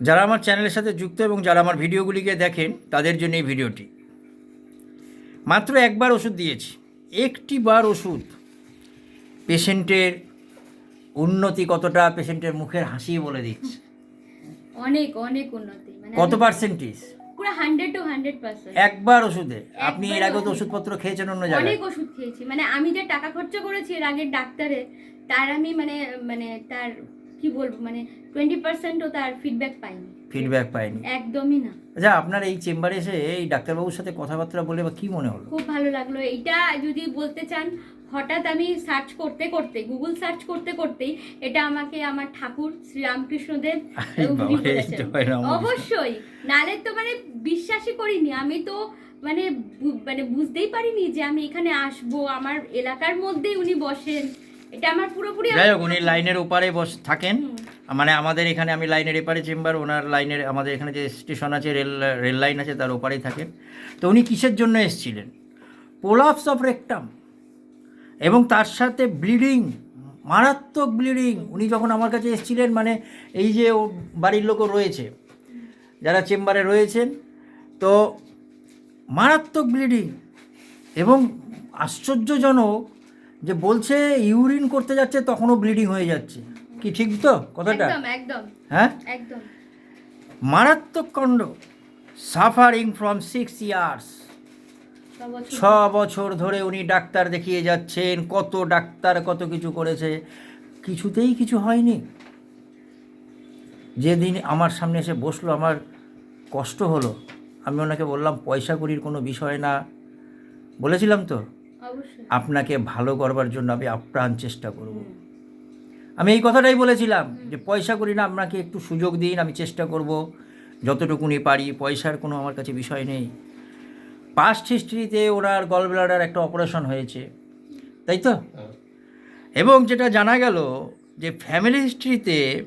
যারা আমার চ্যানেলের সাথে যুক্ত এবং যারা আমার ভিডিওগুলিকে দেখেন তাদের জন্য এই ভিডিওটি। মাত্র একবার ওষুধ দিয়েছি। একটি বার ওষুধ। পেশেন্টের উন্নতি কতটা পেশেন্টের মুখের হাসি বলে দিচ্ছে। অনেক অনেক উন্নতি মানে কত পার্সেন্টেজ পুরো হান্ড্রেড টু হান্ড্রেড পার্সেন্ট একবার ওষুধে। আপনি এর আগে তো ওষুধপত্র খেয়েছেন অন্য জায়গায়। অনেক ওষুধ খেয়েছি। মানে আমি যে টাকা খরচা করেছি এর আগে ডাক্তারে তার আমি মানে মানে তার কি বলব মানে টোয়েন্টি পার্সেন্টও তার ফিডব্যাক পাইনি ফিডব্যাক পাইনি একদমই না। আচ্ছা আপনার এই চেম্বারে এসে এই ডাক্তারবাবুর সাথে কথাবার্তা বলে বা কি মনে হলো? খুব ভালো লাগল। এইটা যদি বলতে চান হঠাৎ আমি সার্চ করতে করতে গুগল সার্চ করতে করতেই এটা আমাকে আমার ঠাকুর শ্রীরামকৃষ্ণদেব। অবশ্যই। নালে তো মানে বিশ্বাসই করিনি। আমি তো মানে মানে বুঝতেই পারিনি যে আমি এখানে আসব। আমার এলাকার মধ্যেই উনি বসেন। এটা আমার পুরোপুরি যাই হোক উনি লাইনের ওপারে বস থাকেন। মানে আমাদের এখানে আমি লাইনের এপারে চেম্বার ওনার লাইনের আমাদের এখানে যে স্টেশন আছে রেল রেল লাইন আছে তার ওপারেই থাকেন। তো উনি কিসের জন্য এসেছিলেন? Polyps of rectum. এবং তার সাথে ব্লিডিং মারাত্মক ব্লিডিং। উনি যখন আমার কাছে এসেছিলেন মানে এই যে ও বাড়ির লোকও রয়েছে যারা চেম্বারে রয়েছেন তো মারাত্মক ব্লিডিং। এবং আশ্চর্যজনক যে বলছে ইউরিন করতে যাচ্ছে তখনও ব্লিডিং হয়ে যাচ্ছে। কি ঠিক তো কথাটা? একদম হ্যাঁ? একদম। মারাত্মক কণ্ড। সাফারিং ফ্রম সিক্স ইয়ার্স ছ বছর। ধরে উনি ডাক্তার দেখিয়ে যাচ্ছেন কত ডাক্তার কত কিছু করেছে। কিছুতেই কিছু হয়নি। যেদিন আমার সামনে এসে বসল আমার কষ্ট হলো। আমি ওনাকে বললাম পয়সা করির কোনো বিষয় না। বলেছিলাম তো? আপনাকে ভালো করবার জন্য আমি আপ্রাণ চেষ্টা করব। আমি এই কথাটাই বলেছিলাম যে পয়সা করি না আপনাকে একটু সুযোগ দিন আমি চেষ্টা করব। যতটুকুনি পারি পয়সার কোনো আমার কাছে বিষয় নেই। পাস্ট হিস্ট্রিতে ওনার গল ব্লাডার একটা অপারেশন হয়েছে। তাই তো? এবং যেটা জানা গেল যে ফ্যামিলি হিস্ট্রিতে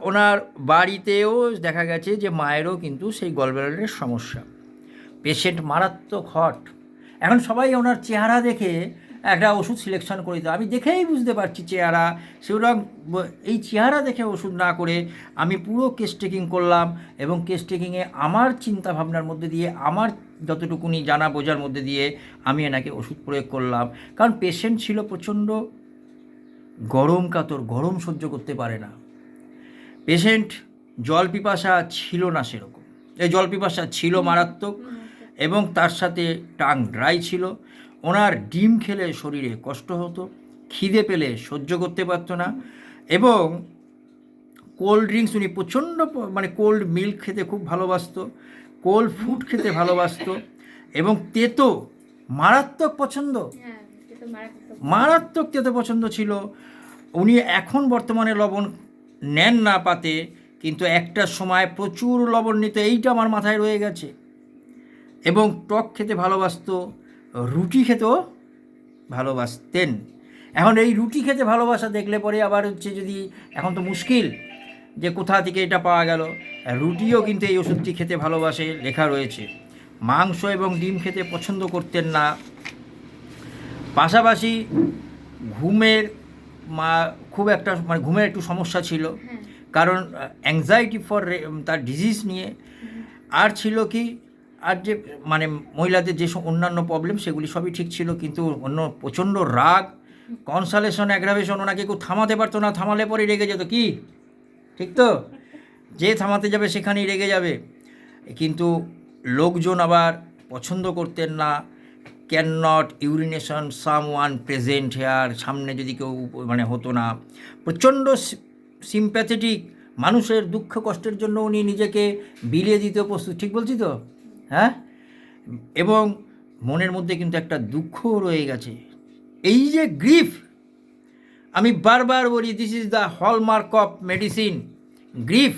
ওনার বাড়িতেও দেখা গেছে যে মায়েরও কিন্তু সেই গল ব্লাডারের সমস্যা। পেশেন্ট মারাত্মক হট এখন সবাই ওনার চেহারা দেখে একটা ওষুধ সিলেকশন করে দিত আমি দেখেই বুঝতে পারছি চেহারা সুতরাং এই চেহারা দেখে ওষুধ না করে আমি পুরো কেস টেকিং করলাম এবং কেস টেকিংয়ে আমার চিন্তা ভাবনার মধ্যে দিয়ে, আমার যতটুকুনি জানা বোঝার মধ্যে দিয়ে আমি এনাকে ওষুধ প্রয়োগ করলাম। কারণ পেশেন্ট ছিল প্রচণ্ড গরম কাতর, গরম সহ্য করতে পারে না। পেশেন্ট জল পিপাসা ছিল না সেরকম। এই জল পিপাসা ছিল মারাত্মক। এবং তার সাথে টাং ড্রাই ছিল। ওনার ডিম খেলে শরীরে কষ্ট হতো খিদে পেলে সহ্য করতে পারতো না এবং কোল্ড ড্রিঙ্কস উনি প্রচণ্ড মানে কোল্ড মিল্ক খেতে খুব ভালোবাসতো কোল্ড ফুড খেতে ভালোবাসতো এবং তেতো মারাত্মক পছন্দ। হ্যাঁ মারাত্মক তেতো পছন্দ ছিল। উনি এখন বর্তমানে লবণ নেন না পাতে কিন্তু একটা সময় প্রচুর লবণ নিত এইটা আমার মাথায় রয়ে গেছে। এবং টক খেতে ভালোবাসত রুটি খেতেও ভালোবাসতেন। এখন এই রুটি খেতে ভালোবাসা দেখলে পরে আবার হচ্ছে যদি এখন তো মুশকিল যে কোথা থেকে এটা পাওয়া গেল। রুটিও কিন্তু এই ওষুধটি খেতে ভালোবাসে লেখা রয়েছে। মাংস এবং ডিম খেতে পছন্দ করতেন না। পাশাপাশি ঘুমের মা খুব একটা মানে ঘুমের একটু সমস্যা ছিল। কারণ অ্যাংজাইটি ফর তার ডিজিজ নিয়ে। আর ছিল কি আর যে মানে মহিলাদের যে অন্যান্য প্রবলেম সেগুলি সবই ঠিক ছিল, কিন্তু অন্য প্রচণ্ড রাগ কনসালেশন অ্যাগ্রাভেশন ওনাকে কেউ থামাতে পারতো না, থামালে পরে রেগে যেত, কি? ঠিক তো? যে থামাতে যাবে সেখানেই রেগে যাবে। কিন্তু লোকজন আবার পছন্দ করতেন না can not urination someone present here সামনে যদি কেউ মানে হতো না। প্রচণ্ড সিম্প্যাথেটিক মানুষের দুঃখ কষ্টের জন্য উনি নিজেকে বিলিয়ে দিতে প্রস্তুত, ঠিক বলছি তো? হ্যাঁ? এবং মনের মধ্যে কিন্তু একটা দুঃখ রয়ে গেছে। এই যে গ্রিফ আমি বারবার বলি this is the hallmark of medicine grief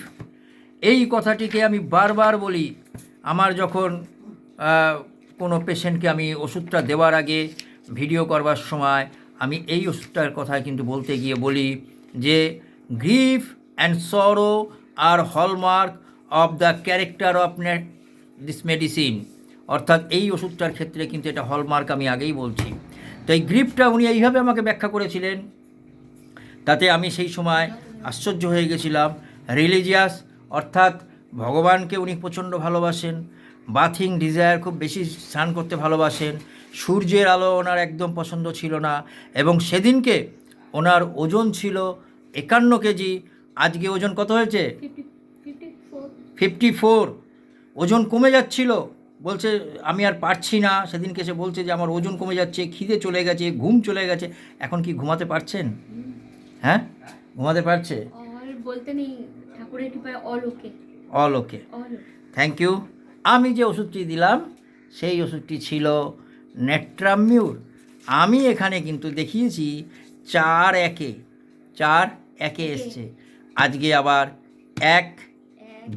এই কথাটিকে আমি বারবার বলি, আমার যখন কোনো পেশেন্টকে আমি ওষুধটা দেওয়ার আগে ভিডিও করবার সময়, আমি এই ওষুধটার কথা কিন্তু বলতে গিয়ে বলি যে grief and sorrow R hallmark of the character of this medicine অর্থাৎ এই ওষুধটার ক্ষেত্রে কিন্তু এটা হলমার্ক আমি আগেই বলছি। তো এই গ্রিপটা উনি এইভাবে আমাকে ব্যাখ্যা করেছিলেন তাতে আমি সেই সময় আশ্চর্য হয়ে গেছিলাম। রিলিজিয়াস অর্থাৎ ভগবানকে উনি প্রচণ্ড ভালোবাসেন বাথিং ডিজায়ার খুব বেশি স্নান করতে ভালোবাসেন সূর্যের আলো ওনার একদম পছন্দ ছিল না এবং সেদিনকে ওনার ওজন ছিল একান্ন কেজি। আজকে ওজন কত হয়েছে? ফিফটি ফোর ওজন কমে যাচ্ছিল। বলছে আমি আর পারছি না। সেদিনকে সে বলছে যে আমার ওজন কমে যাচ্ছে খিদে চলে গেছে ঘুম চলে গেছে। এখন কি ঘুমাতে পারছেন? হ্যাঁ? ঘুমাতে পারছে? বলতে নেই ঠাকুরের কৃপায় অলোকে অল ওকে। থ্যাংক ইউ আমি যে ওষুধটি দিলাম সেই ওষুধটি ছিল নেট্রামিউর। আমি এখানে কিন্তু দেখিয়েছি চার একে চার একে এসছে। আজকে আবার এক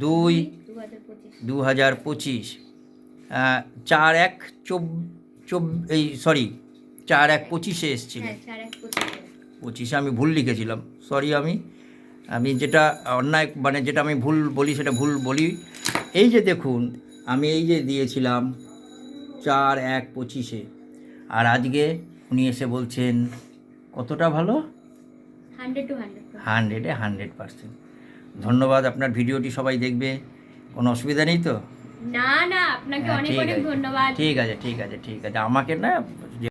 দুই দু হাজার পঁচিশ চার এক চব চব এই সরি চার এক পঁচিশে এসছিল। হ্যাঁ পঁচিশ। পঁচিশে আমি ভুল লিখেছিলাম সরি আমি। আমি যেটা অন্যায় মানে যেটা আমি ভুল বলি সেটা ভুল বলি। এই যে দেখুন আমি এই যে দিয়েছিলাম চার এক পঁচিশে আর আজকে উনি এসে বলছেন কতটা ভালো? Hundred to hundred. হান্ড্রেডে হান্ড্রেড পার্সেন্ট। ধন্যবাদ আপনার ভিডিওটি সবাই দেখবে। কোনো অসুবিধা নেই তো? না না আপনাকে হ্যাঁ, অনেক অনেক। ধন্যবাদ। ঠিক আছে ঠিক আছে ঠিক আছে। আমাকে না